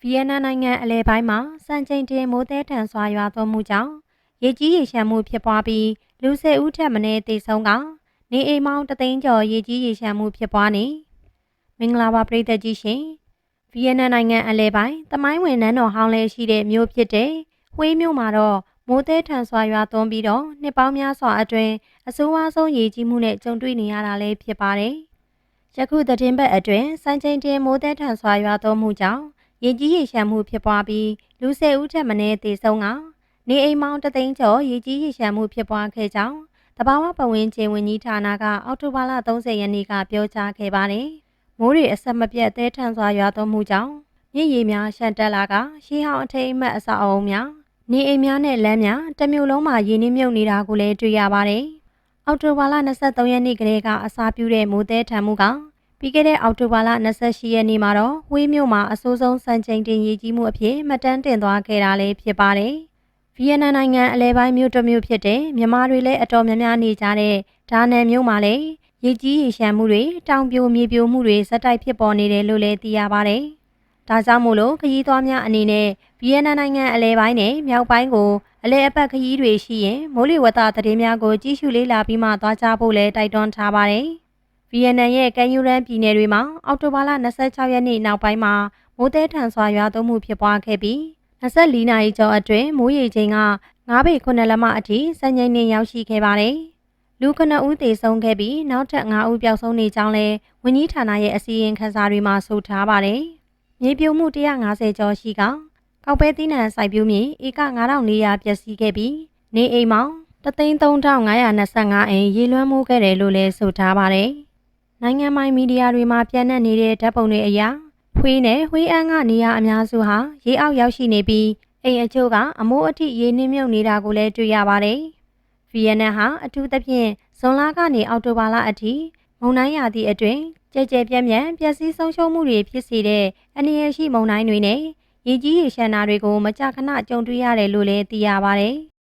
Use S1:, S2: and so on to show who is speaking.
S1: ဗီယက်နမ်နိုင်ငံအလဲပိုင်းမှာစံချိန်တင်မိုးသည်ထန်စွာရွာသွန်းမှုကြောင့်ရေကြီးရေရှမ်းမှုဖြစ်ပွားပြီးလူ၁၀ဦးထက်မနည်းသေဆုံးကနေအိမ်မောင်းတသိန်းကျော်ရေကြီးရေရှမ်းမှုဖြစ်ပွားနေမင်္ဂလာပါပရိသတ်ကြီးရှင်ဗီယက်နမ်နိုင်ငံအလဲပိုင်းတမိုင်းဝင်နန်းတော်ဟောင်းလဲရှိတဲ့မြို့ဖြစ်တဲ့ဝေးမြို့မှာတော့မိုးသည်ထန်စွာရွာသွန်းပြီးတော့နှစ်ပေါင်းများစွာအတွင်းအဆိုးဝါးဆုံးရေကြီးမှုနဲ့ကြုံတွေ့နေရတာလည်းဖြစ်ပါတယ်ယခုသတင်းပတ်အတွင်းစံချိန်တင်မိုးသည်ထန်စွာရွာသွန်းမှုကြောင့် ရေကြီးရေရှမ်းမှုဖြစ်ပွားပြီးလူ၁၀ဦးထက်မနည်းသေဆုံးကနေအိမ်မောင်းတသိန်းကျော်ရေကြီးရေရှမ်းမှုဖြစ်ပွားခဲ့ကြောင်းတဘာဝပတ်ဝန်းကျင်ဝန်ကြီးဌာနကအောက်တိုဘာလ30ရက်နေ့ကပြောကြားခဲ့ပါတယ်။မိုးတွေအဆက်မပြတ်သဲထန်စွာရွာသွန်းမှုကြောင့်မြစ်ရေများရှမ်းတက်လာကရှေးဟောင်းအထိတ်အမှတ်အဆောက်အအုံများနေအိမ်များနဲ့လမ်းများတစ်မြို့လုံးမှာရေနှင်းမြုပ်နေတာကိုလည်းတွေ့ရပါတယ်။အောက်တိုဘာလ23ရက်နေ့ကလေးကအစာပြုတဲ့မိုးသဲထန်မှုက ပြီးခဲ့တဲ့အောက်တိုဘာလ28ရက်နေ့မှာတော့ဝေးမြို့မှာအဆိုးဆုံးစံချိန်တင်ရေကြီးမှုအဖြစ်မှတ်တမ်းတင်သွားခဲ့တာလည်းဖြစ်ပါတယ်။ဗီယက်နမ်နိုင်ငံအလဲပိုင်းမြို့တစ်မြို့ဖြစ်တဲ့မြန်မာတွေလည်းအတော်များများနေကြတဲ့ဒါနန်မြို့မှာလည်းရေကြီးရေရှမ်းမှုတွေတောင်ပြိုမြေပြိုမှုတွေဇက်တိုက်ဖြစ်ပေါ်နေတယ်လို့လည်းသိရပါတယ်။ဒါကြောင့်မို့လို့ခရီးသွားများအနေနဲ့ဗီယက်နမ်နိုင်ငံအလဲပိုင်းနဲ့မြောက်ပိုင်းကိုအလဲအပတ်ခရီးတွေရှိရင်မိုးလေဝသသတင်းများကိုကြည့်ရှုလေ့လာပြီးမှသွားကြဖို့လည်းတိုက်တွန်းထားပါတယ်။ဗီ ယက်နမ်ရဲ့ကန်ယူရန်ပြည်နယ်တွေမှာအောက်တိုဘာလ26ရက်နေ့နောက်ပိုင်းမှာမိုးသည်ထန်စွာရွာသွန်းမှုဖြစ်ပွားခဲ့ပြီး24နာရီကျော်အတွင်းမိုးရေချိန်က9ပေ9လက်မအထိစံချိန်တင်ရောက်ရှိခဲ့ပါတယ်။လူ9ဦးသေဆုံးခဲ့ပြီးနောက်ထပ်9ဦးပျောက်ဆုံးနေကြောင်းလည်းဝန်ကြီးဌာနရဲ့အစည်းအဝေးခန်းစာတွေမှာဆိုထားပါတယ်။မြေပြိုမှု150ကျော်ရှိကကောက်ပဲသီးနှံစိုက်ပျိုးမြေဧက9400ပျက်စီးခဲ့ပြီးနေအိမ်မောင်33525အိမ်ရေလွှမ်းမိုးခဲ့တယ်လို့လည်းဆိုထားပါတယ်။ နိုင်ငံပိုင်မီဒီယာတွေမှာပြန့်နှံ့နေတဲ့ဓာတ်ပုံတွေအရဖွေးနဲ့ဝေးအန်းကနေရာအများစုဟာရေအောက်ရောက်ရှိနေပြီးအိမ်အချို့ကအမိုးအထိရေနှင်းမြုပ်နေတာကိုလည်းတွေ့ရပါတယ်။ဗီယက်နမ်ဟာအထူးသဖြင့်ဇွန်လကနေအောက်တိုဘာလအထိမုန်တိုင်းရာသီအတွင်းကြဲကြဲပြန့်ပြန့်ပျက်စီးဆုံးရှုံးမှုတွေဖြစ်စေတဲ့အနေရရှိမုန်တိုင်းတွေနဲ့ရေကြီးရေရှမ်းတာတွေကိုမကြာခဏကြုံတွေ့ရတယ်လို့လည်းသိရပါတယ်။